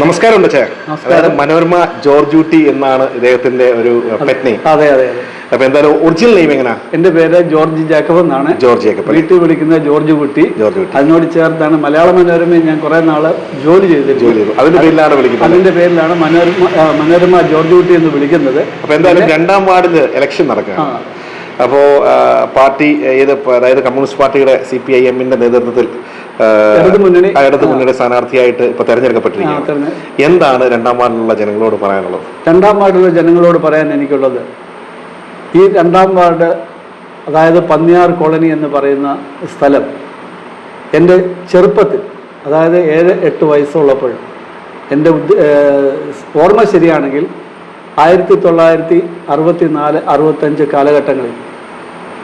നമസ്കാരം ഉണ്ട്. അതായത് മനോരമ ജോർജ് ഊട്ടി എന്നാണ് ഇദ്ദേഹത്തിന്റെ ഒരു പെറ്റ് അതെ അതെ അപ്പൊ എന്തായാലും ഒറിജിനൽ നെയിം എങ്ങനെയാ എന്റെ പേര് ജോർജ് ജാക്കബ് എന്നാണ്. ജോർജ് ജേക്കബ്. വീട്ടിൽ വിളിക്കുന്ന ജോർജ് കുട്ടി. ജോർജ് കുട്ടി. അതിനോട് ചേർത്താണ് മലയാള മനോരമയിൽ ഞാൻ കുറെ നാൾ ജോലി ചെയ്തിട്ടുണ്ട് ജോലി ചെയ്തു. അതിന്റെ പേരിലാണ് വിളിക്കുന്നത്. അതിന്റെ പേരിലാണ് മനോരമ മനോരമ ജോർജ് കുട്ടി എന്ന് വിളിക്കുന്നത്. അപ്പൊ എന്തായാലും രണ്ടാം വാർഡിൽ ഇലക്ഷൻ നടക്കുക അപ്പോൾ അപ്പോ പാർട്ടി ഏത് അതായത് കമ്മ്യൂണിസ്റ്റ് പാർട്ടിയുടെ സി പി ഐ എമ്മിന്റെ നേതൃത്വത്തിൽ ഇടതു മുന്നണി സ്ഥാനാർത്ഥിയായിട്ട് ഇപ്പൊ തെരഞ്ഞെടുക്കപ്പെട്ടിരിക്കുന്നത് തെരഞ്ഞെടുക്കപ്പെട്ടിരിക്കുകയാണ് എന്താണ് രണ്ടാം വാർഡിലുള്ള ജനങ്ങളോട് പറയാനുള്ളത്? രണ്ടാം വാർഡിലുള്ള ജനങ്ങളോട് പറയാൻ എനിക്കുള്ളത് ഈ രണ്ടാം വാർഡ് അതായത് പന്നിയാർ കോളനി എന്ന് പറയുന്ന സ്ഥലം എന്റെ ചെറുപ്പത്തിൽ അതായത് ഏഴ് എട്ട് വയസ്സുള്ളപ്പോൾ എന്റെ ഓർമ്മ ശരിയാണെങ്കിൽ ആയിരത്തി തൊള്ളായിരത്തി അറുപത്തി നാല് അറുപത്തഞ്ച് കാലഘട്ടങ്ങളിൽ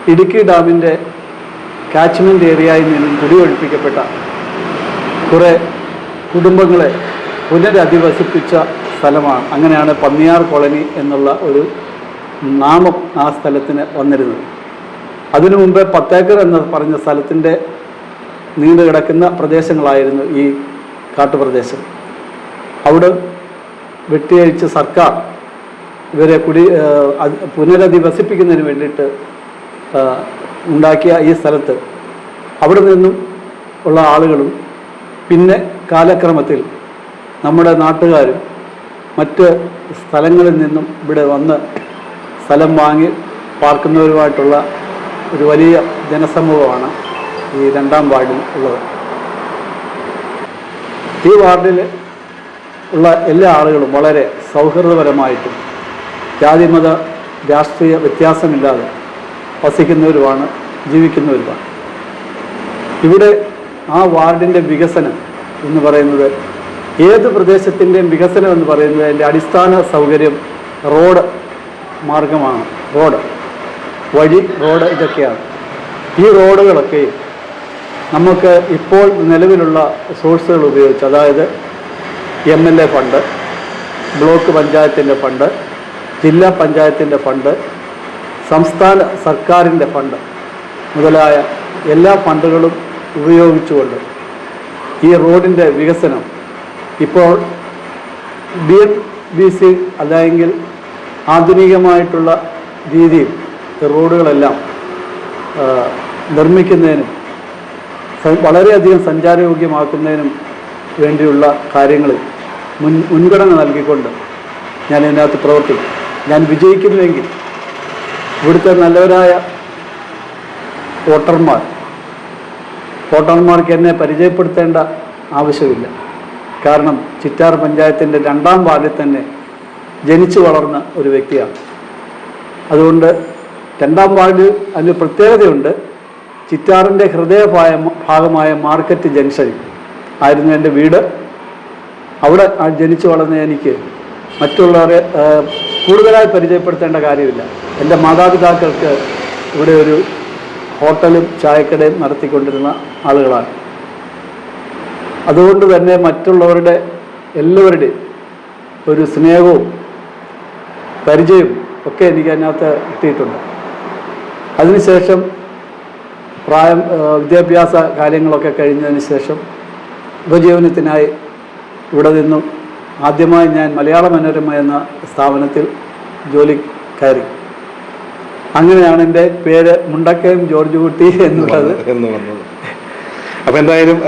ഇടുക്കി ഡാമിന്റെ കാച്ച്മെന്റ് ഏരിയയിൽ നിന്നും കുടിയൊഴിപ്പിക്കപ്പെട്ട കുറേ കുടുംബങ്ങളെ പുനരധിവസിപ്പിച്ച സ്ഥലമാണ്. അങ്ങനെയാണ് പന്നിയാർ കോളനി എന്നുള്ള ഒരു നാമം ആ സ്ഥലത്തിന് വന്നിരുന്നത്. അതിനു മുമ്പേ പത്തേക്കർ എന്ന് പറഞ്ഞ സ്ഥലത്തിന്റെ നീണ്ടു കിടക്കുന്ന പ്രദേശങ്ങളായിരുന്നു ഈ കാട്ടുപ്രദേശം. അവിടെ വെട്ടിയഴിച്ച് സർക്കാർ ഇവരെ കുടി പുനരധിവസിപ്പിക്കുന്നതിന് വേണ്ടിയിട്ട് ഉണ്ടാക്കിയ ഈ സ്ഥലത്ത് അവിടെ നിന്നും ഉള്ള ആളുകളും പിന്നെ കാലക്രമത്തിൽ നമ്മുടെ നാട്ടുകാരും മറ്റ് സ്ഥലങ്ങളിൽ നിന്നും ഇവിടെ വന്ന് സ്ഥലം വാങ്ങി പാർക്കുന്നവരുമായിട്ടുള്ള ഒരു വലിയ ജനസമൂഹമാണ് ഈ രണ്ടാം വാർഡിൽ ഉള്ളത്. ഈ വാർഡിൽ ഉള്ള എല്ലാ ആളുകളും വളരെ സൗഹൃദപരമായിട്ടും ജാതിമത രാഷ്ട്രീയ വ്യത്യാസമില്ലാതെ വസിക്കുന്നവരുമാണ് ജീവിക്കുന്നവരുമാണ്. ഇവിടെ ആ വാർഡിന്റെ വികസനം എന്ന് പറയുന്നത് ഏത് പ്രദേശത്തിന്റെയും വികസനം എന്ന് പറയുന്നത് അതിന്റെ അടിസ്ഥാന സൗകര്യം റോഡ് മാർഗമാണ്. റോഡ് വഴി റോഡ് ഇതൊക്കെയാണ്. ഈ റോഡുകളൊക്കെ നമുക്ക് ഇപ്പോൾ നിലവിലുള്ള സോഴ്സുകൾ ഉപയോഗിച്ച് അതായത് M L A fund block പഞ്ചായത്തിന്റെ ഫണ്ട് ജില്ലാ പഞ്ചായത്തിന്റെ ഫണ്ട് സംസ്ഥാന സർക്കാരിന്റെ ഫണ്ട് മുതലായ എല്ലാ ഫണ്ടുകളും ഉപയോഗിച്ചുകൊണ്ട് ഈ റോഡിന്റെ വികസനം ഇപ്പോൾ ബി എം ബി സി അല്ലെങ്കിൽ ആധുനികമായിട്ടുള്ള രീതിയിൽ റോഡുകളെല്ലാം നിർമ്മിക്കുന്നതിനും വളരെയധികം സഞ്ചാരയോഗ്യമാക്കുന്നതിനും വേണ്ടിയുള്ള കാര്യങ്ങൾ മുൻ മുൻഗണന നൽകിക്കൊണ്ട് ഞാൻ ഇതിനകത്ത് പ്രവർത്തിക്കും. ഞാൻ വിജയിക്കുന്നുവെങ്കിൽ ഇവിടുത്തെ നല്ലവരായ വോട്ടർമാർ. വോട്ടർമാർക്ക് എന്നെ പരിചയപ്പെടുത്തേണ്ട ആവശ്യമില്ല. കാരണം ചിറ്റാർ പഞ്ചായത്തിന്റെ രണ്ടാം വാർഡിൽ തന്നെ ജനിച്ചു വളർന്ന ഒരു വ്യക്തിയാണ്. അതുകൊണ്ട് രണ്ടാം വാർഡിൽ അതിന് പ്രത്യേകതയുണ്ട്. ചിറ്റാറിന്റെ ഹൃദയഭായ ഭാഗമായ മാർക്കറ്റ് ജംഗ്ഷനിൽ ആയിരുന്നു എന്റെ വീട്. അവിടെ ജനിച്ചു വളർന്ന എനിക്ക് മറ്റുള്ളവരെ കൂടുതലായി പരിചയപ്പെടുത്തേണ്ട കാര്യമില്ല. എന്റെ മാതാപിതാക്കൾക്ക് ഇവിടെ ഒരു ഹോട്ടലും ചായക്കടയും നടത്തിക്കൊണ്ടിരുന്ന ആളുകളാണ്. അതുകൊണ്ട് തന്നെ മറ്റുള്ളവരുടെ എല്ലാവരുടെയും ഒരു സ്നേഹവും പരിചയവും ഒക്കെ എനിക്ക് അതിനകത്ത് കിട്ടിയിട്ടുണ്ട്. അതിനുശേഷം പ്രായം വിദ്യാഭ്യാസ കാര്യങ്ങളൊക്കെ കഴിഞ്ഞതിന് ശേഷം ഉപജീവനത്തിനായി ഇവിടെ നിന്നും ആദ്യമായി ഞാൻ മലയാള മനോരമ എന്ന സ്ഥാപനത്തിൽ ജോലി കയറി. അങ്ങനെയാണ് എന്റെ പേര് മുണ്ടക്കയം ജോർജ് കുട്ടി എന്നുള്ളത്. എന്ന് വന്നത്. അപ്പൊ എന്തായാലും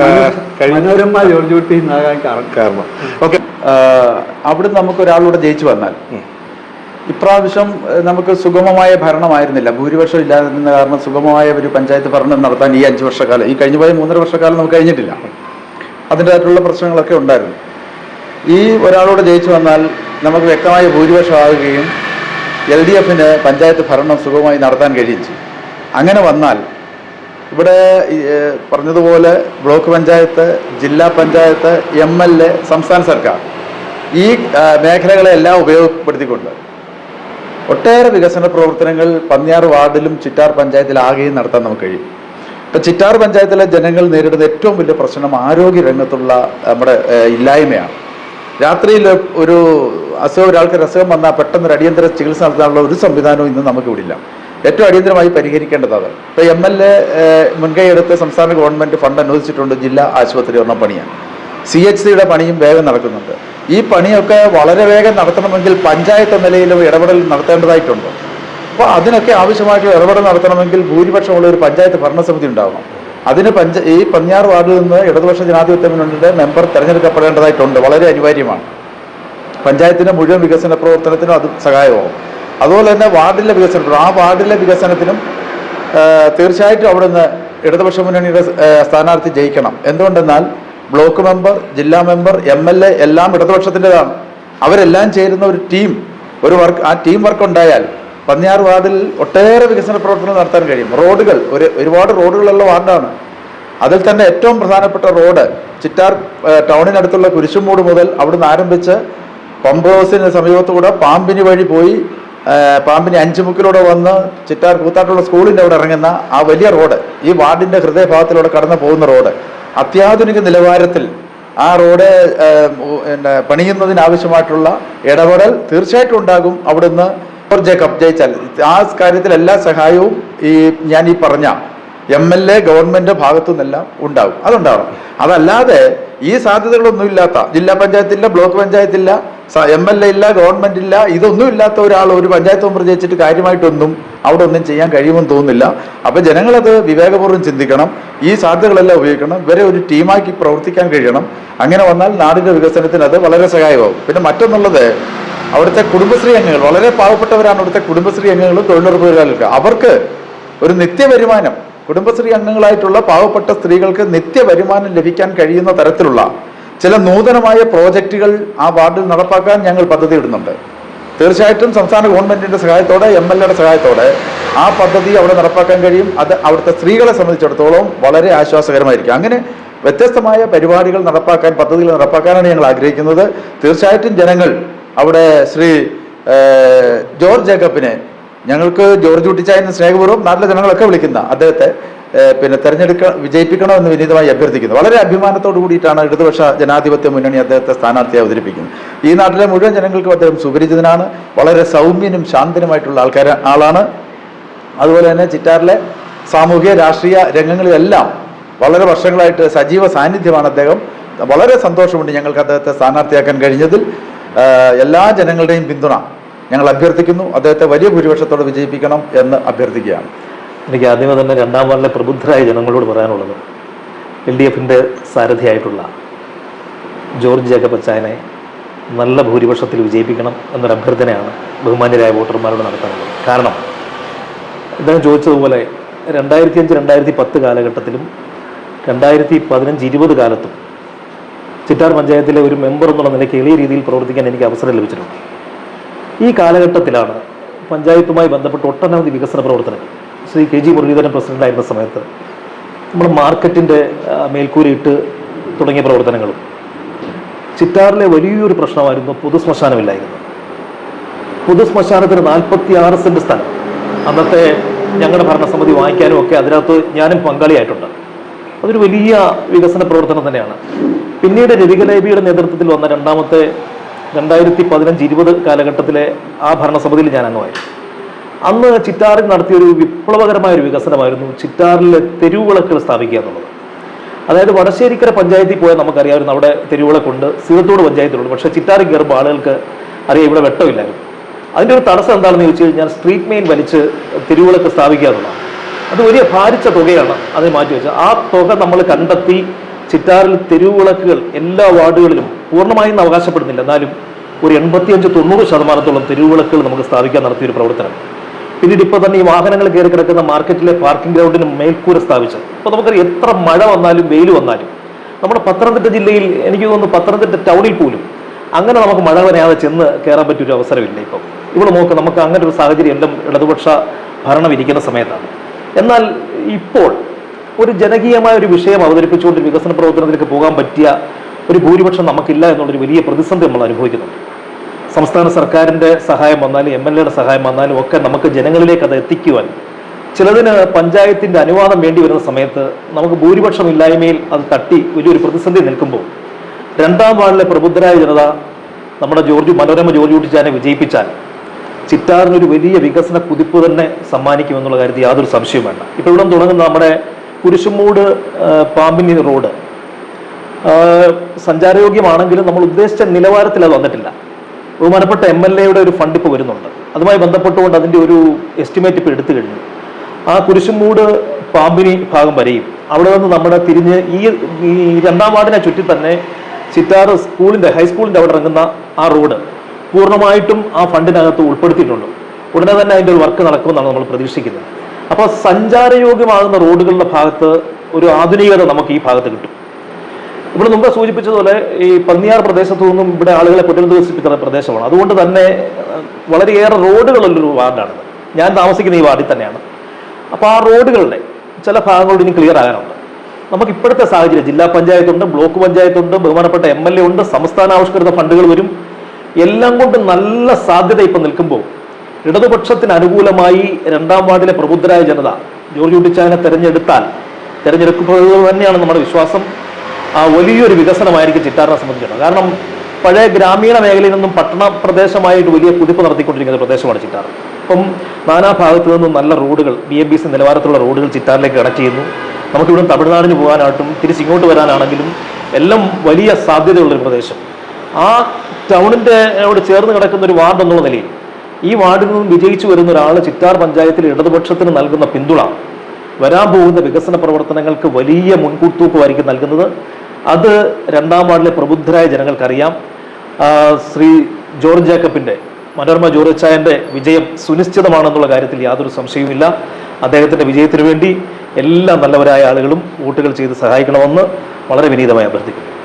മനോരമ ജോർജ് കുട്ടി എന്നാകാൻ കാരണം. കാരണം. ഓക്കെ അവിടെ നമുക്ക് ഒരാളൂടെ ജയിച്ചു വന്നാൽ ഇപ്രാവശ്യം നമുക്ക് സുഗമമായ ഭരണമായിരുന്നില്ല. ഭൂരിപക്ഷം ഇല്ലാതിരുന്ന കാരണം സുഗമമായ ഒരു പഞ്ചായത്ത് ഭരണം നടത്താൻ ഈ അഞ്ച് വർഷക്കാലം ഈ കഴിഞ്ഞു പോയ മൂന്നര വർഷക്കാലം നമുക്ക് കഴിഞ്ഞിട്ടില്ല. അതിന്റെതായിട്ടുള്ള പ്രശ്നങ്ങളൊക്കെ ഉണ്ടായിരുന്നു. ഈ ഒരാളോട് ജയിച്ചു വന്നാൽ നമുക്ക് വ്യക്തമായ ഭൂരിപക്ഷം ആവുകയും എൽ ഡി എഫിന് പഞ്ചായത്ത് ഭരണം സുഗമമായി നടത്താൻ കഴിയും ചെയ്യും. അങ്ങനെ വന്നാൽ ഇവിടെ പറഞ്ഞതുപോലെ ബ്ലോക്ക് പഞ്ചായത്ത് ജില്ലാ പഞ്ചായത്ത് എം എൽ എ സംസ്ഥാന സർക്കാർ ഈ മേഖലകളെല്ലാം ഉപയോഗപ്പെടുത്തിക്കൊണ്ട് ഒട്ടേറെ വികസന പ്രവർത്തനങ്ങൾ പന്നിയാർ വാർഡിലും ചിറ്റാർ പഞ്ചായത്തിലാകെയും നടത്താൻ നമുക്ക് കഴിയും. ഇപ്പം ചിറ്റാർ പഞ്ചായത്തിലെ ജനങ്ങൾ നേരിടുന്ന ഏറ്റവും വലിയ പ്രശ്നം ആരോഗ്യ രംഗത്തുള്ള നമ്മുടെ ഇല്ലായ്മയാണ്. രാത്രിയിൽ ഒരു അസുഖം ഒരാൾക്ക് അസുഖം വന്നാൽ പെട്ടെന്ന് ഒരു അടിയന്തര ചികിത്സ നടത്താനുള്ള ഒരു സംവിധാനവും ഇന്ന് നമുക്ക് ഇവിടില്ല ഏറ്റവും അടിയന്തരമായി പരിഹരിക്കേണ്ടത് അത്. ഇപ്പോൾ എം എൽ എ മുൻകൈ എടുത്ത് സംസ്ഥാന ഗവൺമെന്റ് ഫണ്ട് അനുവദിച്ചിട്ടുണ്ട് ജില്ലാ ആശുപത്രി ഒരെണ്ണം പണിയാൻ സി എച്ച് സിയുടെ പണിയും വേഗം നടക്കുന്നുണ്ട്. ഈ പണിയൊക്കെ വളരെ വേഗം നടത്തണമെങ്കിൽ പഞ്ചായത്ത് നിലയിലും ഇടപെടൽ നടത്തേണ്ടതായിട്ടുണ്ട്. അപ്പോൾ അതിനൊക്കെ ആവശ്യമായിട്ടുള്ള ഇടപെടൽ നടത്തണമെങ്കിൽ ഭൂരിപക്ഷമുള്ള ഒരു പഞ്ചായത്ത് ഭരണസമിതി ഉണ്ടാവണം. അതിന് പഞ്ച ഈ പതിനാറ് വാർഡിൽ നിന്ന് ഇടതുപക്ഷ ജനാധിപത്യ മുന്നണിയുടെ മെമ്പർ തിരഞ്ഞെടുക്കപ്പെടേണ്ടതായിട്ടുണ്ട്. വളരെ അനിവാര്യമാണ്. പഞ്ചായത്തിന്റെ മുഴുവൻ വികസന പ്രവർത്തനത്തിനും അത് സഹായമാവും അതുപോലെ തന്നെ വാർഡിലെ വികസനത്തിനും ആ വാർഡിലെ വികസനത്തിനും തീർച്ചയായിട്ടും അവിടുന്ന് ഇടതുപക്ഷ മുന്നണിയുടെ സ്ഥാനാർത്ഥി ജയിക്കണം. എന്തുകൊണ്ടെന്നാൽ ബ്ലോക്ക് മെമ്പർ ജില്ലാ മെമ്പർ എം എൽ എ എല്ലാം ഇടതുപക്ഷത്തിന്റെതാണ്. അവരെല്ലാം ചേരുന്ന ഒരു ടീം ഒരു വർക്ക് ആ ടീം വർക്ക് ഉണ്ടായാൽ പന്നിയാറ് വാർഡിൽ ഒട്ടേറെ വികസന പ്രവർത്തനങ്ങൾ നടത്താൻ കഴിയും. റോഡുകൾ ഒരു ഒരുപാട് റോഡുകളുള്ള വാർഡാണ്. അതിൽ തന്നെ ഏറ്റവും പ്രധാനപ്പെട്ട റോഡ് ചിറ്റാർ ടൗണിനടുത്തുള്ള കുരിശുമൂട് മുതൽ അവിടുന്ന് ആരംഭിച്ച് പമ്പ് ഹൗസിന് സമീപത്തുകൂടെ പാമ്പിനി വഴി പോയി പാമ്പിനി അഞ്ചുമുക്കിലൂടെ വന്ന് ചിറ്റാർ കൂത്താട്ടുള്ള സ്കൂളിന്റെ അവിടെ ഇറങ്ങുന്ന ആ വലിയ റോഡ് ഈ വാർഡിന്റെ ഹൃദയഭാഗത്തിലൂടെ കടന്നു പോകുന്ന റോഡ് അത്യാധുനിക നിലവാരത്തിൽ ആ റോഡ് പിന്നെ പണിയുന്നതിനാവശ്യമായിട്ടുള്ള ഇടപെടൽ തീർച്ചയായിട്ടും ഉണ്ടാകും അവിടുന്ന് ജേക്കബ് ജയിച്ചാൽ. ആ കാര്യത്തിൽ എല്ലാ സഹായവും ഈ ഞാൻ ഈ പറഞ്ഞ എം എൽ എ ഗവൺമെന്റ് ഭാഗത്തു നിന്നെല്ലാം ഉണ്ടാവും. അതുണ്ടാവണം. അതല്ലാതെ ഈ സാധ്യതകളൊന്നും ഇല്ലാത്ത ജില്ലാ പഞ്ചായത്തില്ല ബ്ലോക്ക് പഞ്ചായത്തില്ല എം എൽ എ ഇല്ല ഗവൺമെന്റ് ഇല്ല ഇതൊന്നും ഇല്ലാത്ത ഒരാൾ ഒരു പഞ്ചായത്ത് മെമ്പർ ജയിച്ചിട്ട് കാര്യമായിട്ടൊന്നും അവിടെ ഒന്നും ചെയ്യാൻ കഴിയുമെന്ന് തോന്നുന്നില്ല. അപ്പൊ ജനങ്ങളത് വിവേകപൂർവം ചിന്തിക്കണം. ഈ സാധ്യതകളെല്ലാം ഉപയോഗിക്കണം. ഇവരെ ഒരു ടീമാക്കി പ്രവർത്തിക്കാൻ കഴിയണം. അങ്ങനെ വന്നാൽ നാടിന്റെ വികസനത്തിന് അത് വളരെ സഹായമാവും പിന്നെ മറ്റൊന്നുള്ളത് അവിടുത്തെ കുടുംബശ്രീ അംഗങ്ങൾ വളരെ പാവപ്പെട്ടവരാണ് അവിടുത്തെ കുടുംബശ്രീ അംഗങ്ങളും തൊഴിലുറപ്പ് തൊഴിലാളികൾക്ക് അവർക്ക് ഒരു നിത്യവരുമാനം കുടുംബശ്രീ അംഗങ്ങളായിട്ടുള്ള പാവപ്പെട്ട സ്ത്രീകൾക്ക് നിത്യവരുമാനം ലഭിക്കാൻ കഴിയുന്ന തരത്തിലുള്ള ചില നൂതനമായ പ്രോജക്റ്റുകൾ ആ വാർഡിൽ നടപ്പാക്കാൻ ഞങ്ങൾ പദ്ധതി ഇടുന്നുണ്ട് തീർച്ചയായിട്ടും സംസ്ഥാന ഗവൺമെന്റിന്റെ സഹായത്തോടെ എം എൽ എയുടെ സഹായത്തോടെ ആ പദ്ധതി അവിടെ നടപ്പാക്കാൻ കഴിയും. അത് അവിടുത്തെ സ്ത്രീകളെ സംബന്ധിച്ചിടത്തോളം വളരെ ആശ്വാസകരമായിരിക്കും. അങ്ങനെ വ്യത്യസ്തമായ പരിപാടികൾ നടപ്പാക്കാൻ പദ്ധതികൾ നടപ്പാക്കാനാണ് ഞങ്ങൾ ആഗ്രഹിക്കുന്നത്. തീർച്ചയായിട്ടും ജനങ്ങൾ അവിടെ ശ്രീ ജോർജ് ജേക്കബിനെ ഞങ്ങൾക്ക് ജോർജ് കുട്ടിച്ചായ സ്നേഹപൂർവം നാട്ടിലെ ജനങ്ങളൊക്കെ വിളിക്കുന്ന അദ്ദേഹത്തെ പിന്നെ തെരഞ്ഞെടുക്ക വിജയിപ്പിക്കണമെന്ന് വിനീതമായി അഭ്യർത്ഥിക്കുന്നു. വളരെ അഭിമാനത്തോടു കൂടിയിട്ടാണ് ഇടതുപക്ഷ ജനാധിപത്യ മുന്നണി അദ്ദേഹത്തെ സ്ഥാനാർത്ഥിയെ അവതരിപ്പിക്കുന്നത്. ഈ നാട്ടിലെ മുഴുവൻ ജനങ്ങൾക്കും അദ്ദേഹം സുപരിചിതനാണ് വളരെ സൗമ്യനും ശാന്തനുമായിട്ടുള്ള ആൾക്കാർ ആളാണ്. അതുപോലെ തന്നെ ചിറ്റാറിലെ സാമൂഹിക രാഷ്ട്രീയ രംഗങ്ങളിലെല്ലാം വളരെ വർഷങ്ങളായിട്ട് സജീവ സാന്നിധ്യമാണ് അദ്ദേഹം. വളരെ സന്തോഷമുണ്ട് ഞങ്ങൾക്ക് അദ്ദേഹത്തെ സ്ഥാനാർത്ഥിയാക്കാൻ കഴിഞ്ഞതിൽ. എല്ലാ ജനങ്ങളുടെയും പിന്തുണ ഞങ്ങൾ അഭ്യർത്ഥിക്കുന്നു. അദ്ദേഹത്തെ വലിയ ഭൂരിപക്ഷത്തോടെ വിജയിപ്പിക്കണം എന്ന് അഭ്യർത്ഥിക്കുകയാണ്. എനിക്ക് ആദ്യമേ തന്നെ രണ്ടാം വാർഡിലെ പ്രബുദ്ധരായ ജനങ്ങളോട് പറയാനുള്ളത് എൽ ഡി എഫിന്റെ സാരഥിയായിട്ടുള്ള ജോർജ് ജേക്കബ് അച്ചായനെ നല്ല ഭൂരിപക്ഷത്തിൽ വിജയിപ്പിക്കണം എന്നൊരു അഭ്യർത്ഥനയാണ് ബഹുമാന്യരായ വോട്ടർമാരോട് നടത്താനുള്ളത് കാരണം ഇദ്ദേഹം ചോദിച്ചതുപോലെ രണ്ടായിരത്തി അഞ്ച് രണ്ടായിരത്തി പത്ത് കാലഘട്ടത്തിലും രണ്ടായിരത്തി പതിനഞ്ച് ഇരുപത് കാലത്തും ചിറ്റാർ പഞ്ചായത്തിലെ ഒരു മെമ്പർ എന്നുള്ള നിലയ്ക്ക് എളിയ രീതിയിൽ പ്രവർത്തിക്കാൻ എനിക്ക് അവസരം ലഭിച്ചിട്ടുണ്ട്. ഈ കാലഘട്ടത്തിലാണ് പഞ്ചായത്തുമായി ബന്ധപ്പെട്ട് ഒട്ടനവധി വികസന പ്രവർത്തനങ്ങൾ. ശ്രീ കെ ജി മുരളീധരൻ പ്രസിഡന്റായിരുന്ന സമയത്ത് നമ്മൾ മാർക്കറ്റിന്റെ മേൽക്കൂരയിട്ട് തുടങ്ങിയ പ്രവർത്തനങ്ങളും. ചിറ്റാറിലെ വലിയൊരു പ്രശ്നമായിരുന്നു പൊതുശ്മശാനമില്ലായിരുന്നു പൊതുശ്മശാനത്തിന് നാൽപ്പത്തി ആറ് സെന്റ് സ്ഥലം. അന്നത്തെ ഞങ്ങളുടെ ഭരണസമിതി വാങ്ങിക്കാനും ഒക്കെ അതിനകത്ത് ഞാനും പങ്കാളിയായിട്ടുണ്ട്. അതൊരു വലിയ വികസന പ്രവർത്തനം തന്നെയാണ്. പിന്നീട് രവികലേബിയുടെ നേതൃത്വത്തിൽ വന്ന രണ്ടാമത്തെ രണ്ടായിരത്തി പതിനഞ്ച് ഇരുപത് കാലഘട്ടത്തിലെ ആ ഭരണസമിതിയിൽ ഞാൻ അംഗമായി. അന്ന് ചിറ്റാറിൽ നടത്തിയൊരു വിപ്ലവകരമായ ഒരു വികസനമായിരുന്നു ചിറ്റാറിലെ തെരുവിളക്കുകൾ സ്ഥാപിക്കുക എന്നുള്ളത്. അതായത് വടശ്ശേരിക്കര പഞ്ചായത്തിൽ പോയാൽ നമുക്കറിയാമായിരുന്നു അവിടെ തെരുവിളക്കുണ്ട് സീതത്തോട് പഞ്ചായത്തിലുണ്ട് പക്ഷേ ചിറ്റാറിൽ കയറുമ്പോൾ ആളുകൾക്ക് അറിയാം ഇവിടെ വെട്ടമില്ലായിരുന്നു അതിന്റെ ഒരു തടസ്സം എന്താണെന്ന് ചോദിച്ചു കഴിഞ്ഞാൽ സ്ട്രീറ്റ് മെയിൻ വലിച്ച് തെരുവിളക്ക് സ്ഥാപിക്കുക എന്നുള്ളതാണ്. അത് വലിയ ഭാരിച്ച തുകയാണ് അതിന് മാറ്റി വെച്ചത്. ആ തുക നമ്മൾ കണ്ടെത്തി ചിറ്റാറിൽ തെരുവുവിളക്കുകൾ എല്ലാ വാർഡുകളിലും പൂർണമായും അവകാശപ്പെടുന്നില്ല. എന്നാലും ഒരു എൺപത്തിയഞ്ച് തൊണ്ണൂറ് ശതമാനത്തോളം തെരുവുവിളക്കുകൾ നമുക്ക് സ്ഥാപിക്കാൻ നടത്തിയൊരു പ്രവർത്തനം. പിന്നീട് ഇപ്പോൾ തന്നെ ഈ വാഹനങ്ങൾ കയറി കിടക്കുന്ന മാർക്കറ്റിലെ പാർക്കിംഗ് ഗ്രൗണ്ടിന് മേൽക്കൂര സ്ഥാപിച്ചത് അപ്പോൾ നമുക്കറിയാം എത്ര മഴ വന്നാലും വെയിൽ വന്നാലും. നമ്മുടെ പത്തനംതിട്ട ജില്ലയിൽ എനിക്ക് തോന്നുന്നു പത്തനംതിട്ട ടൗണിൽ പോലും അങ്ങനെ നമുക്ക് മഴ വരാതെ ചെന്ന് കയറാൻ പറ്റിയൊരു അവസരമില്ല ഇപ്പോൾ. ഇവിടെ നോക്ക് നമുക്ക് അങ്ങനെ ഒരു സാഹചര്യം എല്ലാം ഇടതുപക്ഷ ഭരണം ഇരിക്കുന്ന സമയത്താണ്. എന്നാൽ ഇപ്പോൾ ഒരു ജനകീയമായ ഒരു വിഷയം അവതരിപ്പിച്ചുകൊണ്ട് വികസന പ്രവർത്തനത്തിലേക്ക് പോകാൻ പറ്റിയ ഒരു ഭൂരിപക്ഷം നമുക്കില്ല എന്നുള്ളൊരു വലിയ പ്രതിസന്ധി നമ്മൾ അനുഭവിക്കുന്നുണ്ട്. സംസ്ഥാന സർക്കാരിന്റെ സഹായം വന്നാലും എം എൽ എയുടെ സഹായം വന്നാലും ഒക്കെ നമുക്ക് ജനങ്ങളിലേക്ക് അത് എത്തിക്കുവാൻ ചിലതിന് പഞ്ചായത്തിന്റെ അനുവാദം വേണ്ടി വരുന്ന സമയത്ത് നമുക്ക് ഭൂരിപക്ഷം ഇല്ലായ്മയിൽ അത് തട്ടി വലിയൊരു പ്രതിസന്ധി നിൽക്കുമ്പോൾ രണ്ടാം വാർഡിലെ പ്രബുദ്ധരായ ജനത നമ്മുടെ ജോർജ് മനോരമ ജോർജ് കുട്ടിച്ചാനെ വിജയിപ്പിച്ചാൽ ചിറ്റാറിനൊരു വലിയ വികസന കുതിപ്പ് തന്നെ സമ്മാനിക്കുമെന്നുള്ള കാര്യത്തിൽ യാതൊരു സംശയവും വേണ്ട ഇപ്പോൾ ഇവിടെ തുടങ്ങുന്ന നമ്മുടെ കുരിശുമൂട് പാമ്പിനി റോഡ്. സഞ്ചാരയോഗ്യമാണെങ്കിലും നമ്മൾ ഉദ്ദേശിച്ച നിലവാരത്തിൽ അത് വന്നിട്ടില്ല. ബഹുമാനപ്പെട്ട എം എൽ എയുടെ ഒരു ഫണ്ട് ഇപ്പോൾ വരുന്നുണ്ട്. അതുമായി ബന്ധപ്പെട്ടുകൊണ്ട് അതിന്റെ ഒരു എസ്റ്റിമേറ്റ് ഇപ്പോൾ എടുത്തു കഴിഞ്ഞു. ആ കുരിശുമൂട് പാമ്പിനി ഭാഗം വരെയും അവിടെ നിന്ന് നമ്മുടെ തിരിഞ്ഞ് ഈ ഈ രണ്ടാം വാർഡിനെ ചുറ്റി തന്നെ ചിറ്റാറ് സ്കൂളിന്റെ ഹൈസ്കൂളിന്റെ അവിടെ ഇറങ്ങുന്ന ആ റോഡ് പൂർണമായിട്ടും ആ ഫണ്ടിനകത്ത് ഉൾപ്പെടുത്തിയിട്ടുണ്ട്. ഉടനെ തന്നെ അതിന്റെ ഒരു വർക്ക് നടക്കുമെന്നാണ് നമ്മൾ പ്രതീക്ഷിക്കുന്നത്. അപ്പോൾ സഞ്ചാരയോഗ്യമാകുന്ന റോഡുകളുടെ ഭാഗത്ത് ഒരു ആധുനികത നമുക്ക് ഈ ഭാഗത്ത് കിട്ടും. ഇവിടെ മുമ്പ് സൂചിപ്പിച്ചതുപോലെ ഈ പന്നിയാർ പ്രദേശത്തു നിന്നും ഇവിടെ ആളുകളെ പുനരധിവസിപ്പിക്കുന്ന പ്രദേശമാണ്. അതുകൊണ്ട് തന്നെ വളരെയേറെ റോഡുകളുള്ളൊരു വാർഡാണ് ഞാൻ താമസിക്കുന്ന ഈ വാർഡിൽ തന്നെയാണ്. അപ്പോൾ ആ റോഡുകളുടെ ചില ഭാഗങ്ങളോട് ഇനി ക്ലിയർ ആകാനുണ്ട്. നമുക്ക് ഇപ്പോഴത്തെ സാഹചര്യം ജില്ലാ പഞ്ചായത്തുണ്ട് ബ്ലോക്ക് പഞ്ചായത്തുണ്ട് ബഹുമാനപ്പെട്ട എം എൽ എ ഉണ്ട് സംസ്ഥാനാവിഷ്കൃത ഫണ്ടുകൾ വരും. എല്ലാം കൊണ്ട് നല്ല സാധ്യത ഇപ്പം നിൽക്കുമ്പോൾ ഇടതുപക്ഷത്തിന് അനുകൂലമായി രണ്ടാം വാർഡിലെ പ്രബുദ്ധരായ ജനത ജോർജ് കുട്ടിച്ചായനെ തെരഞ്ഞെടുത്താൽ തെരഞ്ഞെടുക്കപ്പെടുന്നത് തന്നെയാണ് നമ്മുടെ വിശ്വാസം. ആ വലിയൊരു വികസനമായിരിക്കും ചിറ്റാറിനെ സംബന്ധിച്ചിടത്തോളം. കാരണം പഴയ ഗ്രാമീണ മേഖലയിൽ നിന്നും പട്ടണ പ്രദേശമായിട്ട് വലിയ കുതിപ്പ് നടത്തിക്കൊണ്ടിരിക്കുന്ന പ്രദേശമാണ് ചിറ്റാർ. അപ്പം നാനാ ഭാഗത്തു നിന്നും നല്ല റോഡുകൾ ബി എം ബി സി നിലവാരത്തിലുള്ള റോഡുകൾ ചിറ്റാറിലേക്ക് കണക്ട് ചെയ്യുന്നു. നമുക്കിവിടെ തമിഴ്നാടിന് പോകാനായിട്ടും തിരിച്ചിങ്ങോട്ട് വരാനാണെങ്കിലും എല്ലാം വലിയ സാധ്യതയുള്ളൊരു പ്രദേശം. ആ ടൗണിന്റെ അവിടെ ചേർന്ന് കിടക്കുന്ന ഒരു വാർഡ് എന്നുള്ള നിലയിൽ ഈ വാർഡിൽ നിന്നും വിജയിച്ചു വരുന്ന ഒരാൾ ചിറ്റാർ പഞ്ചായത്തിൽ ഇടതുപക്ഷത്തിന് നൽകുന്ന പിന്തുണ വരാൻ പോകുന്ന വികസന പ്രവർത്തനങ്ങൾക്ക് വലിയ മുൻകൂർത്തൂക്കമായിരിക്കും നൽകുന്നത്. അത് രണ്ടാം വാർഡിലെ പ്രബുദ്ധരായ ജനങ്ങൾക്കറിയാം. ശ്രീ ജോർജ് ജേക്കബിന്റെ മനോരമ ജോർജ് ചായന്റെ വിജയം സുനിശ്ചിതമാണെന്നുള്ള കാര്യത്തിൽ യാതൊരു സംശയവുമില്ല. അദ്ദേഹത്തിന്റെ വിജയത്തിനു വേണ്ടി എല്ലാ നല്ലവരായ ആളുകളും വോട്ടുകൾ ചെയ്ത് സഹായിക്കണമെന്ന് വളരെ വിനീതമായി അഭ്യർത്ഥിക്കുന്നു.